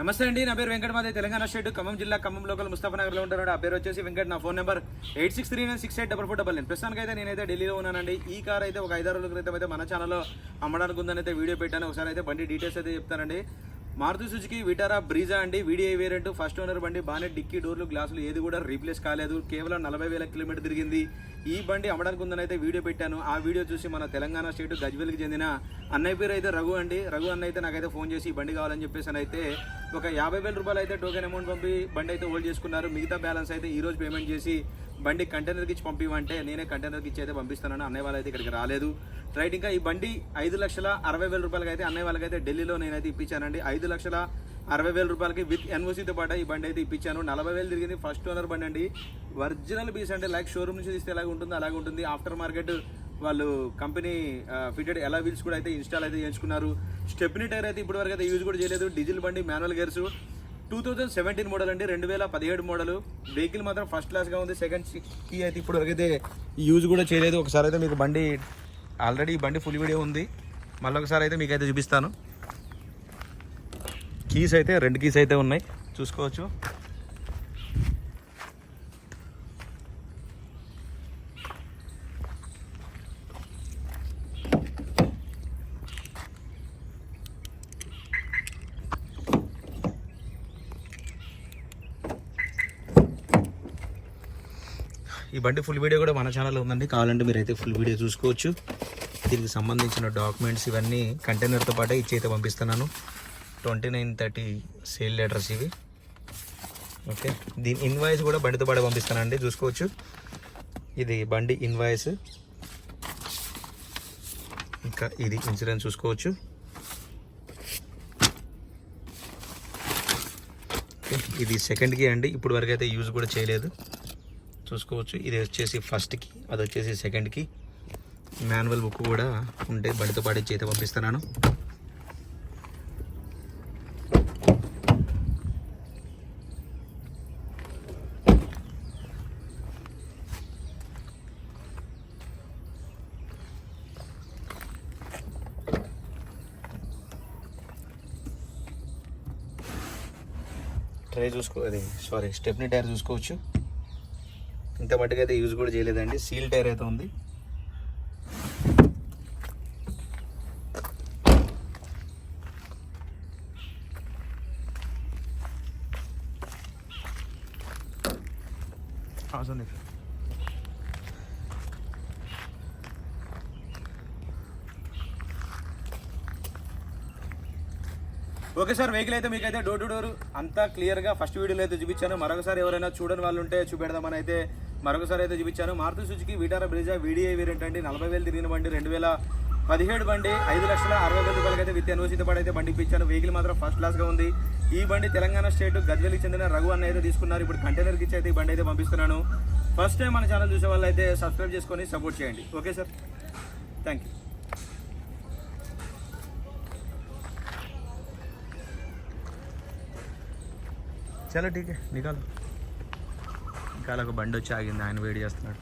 నమస్తే అండి నా పేరు వెంకట మాదే తెలంగాణ స్టేట్ ఖమ్మం జిల్లా ఖమ్మం లోకల్ ముస్తాఫనగర్లో ఉంటారు ఆ పేరు వచ్చేసి వెంకట్ నా phone number eight six three nine six eight double four double nine. ప్రస్తుతానికి అయితే నేనైతే ఢిల్లీలో ఉన్నానండి. ఈ కార్ అయితే ఒక ఐదారు రోజుల క్రితం అయితే మన ఛానల్లో అమ్మడానికి ఉందని అయితే వీడియో పెట్టాను. ఒకసారి అయితే బండి డీటెయిల్స్ అయితే చెప్తానండి. మారుతి సుజుకి విటారా బ్రీజా అండి. వీడియో వేరియంట్ ఫస్ట్ ఓనర్ బండి బాగానే డిక్కీ డోర్లు గ్లాసులు ఏది కూడా రీప్లేస్ కాలేదు. కేవలం నలభై వేల కిలోమీటర్ తిరిగింది. ఈ బండి అమ్మడానికి ఉందని అయితే వీడియో పెట్టాను. ఆ వీడియో చూసి మన తెలంగాణ స్టేట్ గజ్వెల్కి చెందిన అన్నయ్య పేరు అయితే రఘు అండి. రఘు అన్న అయితే నాకైతే ఫోన్ చేసి ఈ బండి కావాలని చెప్పేసి అని అయితే ఒక యాభై వేల రూపాయలు అయితే టోకెన్ అమౌంట్ పంపి బండి అయితే హోల్డ్ చేసుకున్నారు. మిగతా బ్యాలెన్స్ అయితే ఈ రోజు పేమెంట్ చేసి బండి కంటైనర్కి ఇచ్చి పంపివంటే నేనే కంటైనర్కి ఇచ్చి అయితే పంపిస్తానని అన్నయ్య వాళ్ళైతే ఇక్కడికి రాలేదు. రైట్ ఇంకా ఈ బండి ఐదు లక్షల అరవై వేల రూపాయలకి అయితే అన్నయ్య వాళ్ళకైతే ఢిల్లీలో నేనైతే ఇప్పించానండి. ఐదు లక్షల అరవై వేల రూపాయలకి విత్ ఎన్ఓసీతో పాటు ఈ బండి అయితే ఇప్పించాను. నలభై వేలు తిరిగింది ఫస్ట్ ఓనర్ బండి అండి. ఒరిజినల్ పీస్ అంటే లైక్ షోరూమ్ నుంచి తీస్తే ఎలాగ ఉంటుందో అలాగే ఉంటుంది. ఆఫ్టర్ మార్కెట్ వాళ్ళు కంపెనీ ఫిటెడ్ ఎలా వీల్స్ కూడా అయితే ఇన్స్టాల్ అయితే చేయించుకున్నారు. స్టెప్ని టైర్ అయితే ఇప్పటివరకు అయితే యూజ్ కూడా చేయలేదు. డీజిల్ బండి manual gears. Two thousand seventeen model అండి రెండు వేల పదిహేడు మోడల్. వెహికల్ మాత్రం ఫస్ట్ క్లాస్గా ఉంది. సెకండ్ కీ అయితే ఇప్పుడు అయితే యూజ్ కూడా చేయలేదు. ఒకసారి అయితే మీకు బండి ఆల్రెడీ బండి ఫుల్ వీడియో ఉంది. మళ్ళీ ఒకసారి అయితే మీకు అయితే చూపిస్తాను. కీస్ అయితే రెండు కీస్ అయితే ఉన్నాయి. చూసుకోవచ్చు. ఈ బండి ఫుల్ వీడియో కూడా మన ఛానల్లో ఉందండి. కావాలంటే మీరు అయితే ఫుల్ వీడియో చూసుకోవచ్చు. దీనికి సంబంధించిన డాక్యుమెంట్స్ ఇవన్నీ కంటైనర్తో పాటే ఇచ్చి అయితే పంపిస్తున్నాను. Twenty nine thirty sale letters ఇవి. ఓకే దీని ఇన్వాయిస్ కూడా బండితో పాటే పంపిస్తానండి. చూసుకోవచ్చు. ఇది బండి ఇన్వాయిస్ ఇంకా ఇది ఇన్సూరెన్స్ చూసుకోవచ్చు. ఇది సెకండ్కి అండి. ఇప్పుడు వరకు అయితే యూజ్ కూడా చేయలేదు. చూసుకోవచ్చు. ఇది వచ్చేసి ఫస్ట్కి అది వచ్చేసి సెకండ్కి మాన్యువల్ బుక్ కూడా ఉంటే బడితో పాటు ఇచ్చి అయితే పంపిస్తున్నాను. ట్రై చూసుకో అది సారీ స్టెప్నీ టైర్ చూసుకోవచ్చు. ఇంత మట్టుకు అయితే యూజ్ కూడా చేయలేదండి. సీల్ టైర్ అయితే ఉంది. అవసరం లేదు ఓకే సార్ వెహికల్ అయితే మీకైతే డోర్ టు డోర్ అంతా క్లియర్గా ఫస్ట్ వీడియోలో అయితే చూపించాను. మరొకసారి ఎవరైనా చూడని వాళ్ళు ఉంటే చూపెడదామని అయితే మరొకసారి అయితే చూపించాను. Maruti Suzuki Vitara Brezza video variant అండి. నలభై వేలు తిరిగిన బండి రెండు వేల పదిహేడు బండి ఐదు లక్షల అరవై వేల రూపాయలకి అయితే విత్ ఎన్ఓసీతో పడి అయితే బండి ఇప్పించాను. వెహికల్ మాత్రం ఫస్ట్ క్లాస్గా ఉంది. ఈ బండి తెలంగాణ స్టేట్ గజ్వెల్కి చెందిన రఘు అన్న అయితే తీసుకున్నారు. ఇప్పుడు కంటైనర్కి ఇచ్చి అయితే ఈ బండి అయితే పంపిస్తున్నాను. ఫస్ట్ టైం మన ఛానల్ చూసే వాళ్ళు అయితే సబ్స్క్రైబ్ చేసుకొని సపోర్ట్ చేయండి. Okay sir. థ్యాంక్ యూ చలో ఠీక్ నికాలు ఇంకా ఒక బండి వచ్చి ఆగింది ఆయన వేడి చేస్తున్నాడు